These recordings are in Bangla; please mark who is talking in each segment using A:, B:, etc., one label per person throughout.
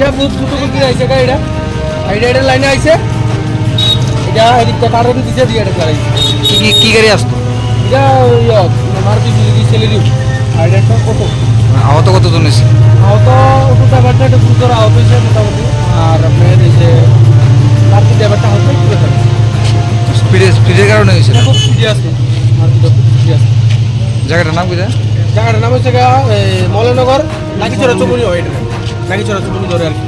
A: খুব দ্রুত গতিতে আইছে গাড়িটা এটা এটা লাইনে আইছে। এটা এদিকটা কারেন্ট দিছে দিয়ে এটা চালাইছে
B: কি কি কি গাড়ি আসতো?
A: এটা ইয়ে মারুতি সুজুকি সেলেরিও। আর এটা একটা অটো।
B: আহত কতজন হয়েছে?
A: আহত অটো ড্রাইভারটা একটু গুরুতর আহত হয়েছে মোটামুটি। আর আপনার এসে মারুতি ড্রাইভারটা আহত হয়েছে। আছে
B: স্পিডে স্পিডের কারণে হয়েছে
A: এটা খুব সিরিয়াস মারুতিটা খুব সিরিয়াস
B: জায়গাটার নাম কোথায়
A: জায়গাটার নাম হচ্ছে গা মলনগর নাকিচড়া চমুনি হয় এটা নাকিচড়া চমুনি ধরে আর কি?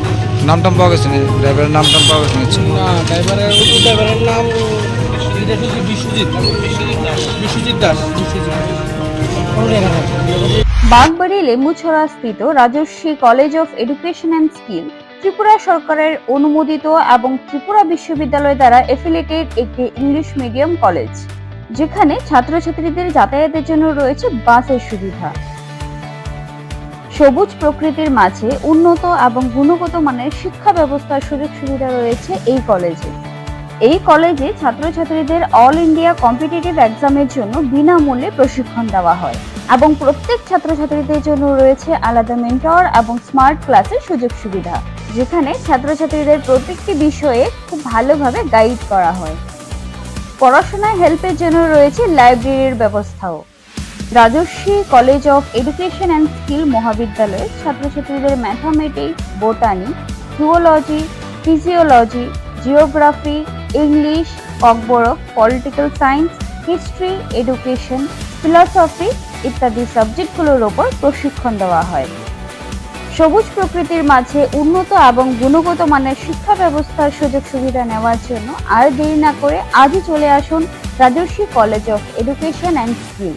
B: নাম টাম পাওয়া গেছে না ড্রাইভারের নাম টাম পাওয়া গেছে
A: না ড্রাইভারের ড্রাইভারের নাম এটা হচ্ছে বিশ্বজিৎ বিশ্বজিৎ দাস। বিশ্বজিৎ
C: বাগবাড়ি লেম্বুছড়া স্থিত Rajaswi college of education and skill Tripura সরকারের অনুমোদিত এবং ত্রিপুরা বিশ্ববিদ্যালয় দ্বারা এফিলেটেড একটি ইংলিশ মিডিয়াম কলেজ যেখানে ছাত্রছাত্রীদের যাতায়াতের জন্য রয়েছে বাসের সুবিধা। সবুজ প্রকৃতির মাঝে উন্নত এবং গুণগত মানের শিক্ষা ব্যবস্থার সুযোগ সুবিধা রয়েছে এই কলেজে। এই কলেজে ছাত্রছাত্রীদের অল ইন্ডিয়া কম্পিটিটিভ এক্সামের জন্য বিনামূল্যে প্রশিক্ষণ দেওয়া হয় এবং প্রত্যেক ছাত্রছাত্রীদের জন্য রয়েছে আলাদা মেন্টর এবং স্মার্ট ক্লাসের সুযোগ সুবিধা, যেখানে ছাত্রছাত্রীদের প্রত্যেকটি বিষয়ে খুব ভালোভাবে গাইড করা হয়। পড়াশোনায় হেল্পের জন্য রয়েছে লাইব্রেরির ব্যবস্থাও। Rajaswi college of education and skill মহাবিদ্যালয়ের ছাত্রছাত্রীদের mathematics, botany zoology physiology geography English Kokborok political science history education philosophy ইত্যাদি সাবজেক্টগুলোর ওপর প্রশিক্ষণ দেওয়া হয়। সবুজ প্রকৃতির মাঝে উন্নত এবং গুণগত মানের শিক্ষা ব্যবস্থার সুযোগ সুবিধা নেওয়ার জন্য আর দেরি না করে আজই চলে আসুন Rajaswi college of education and skill.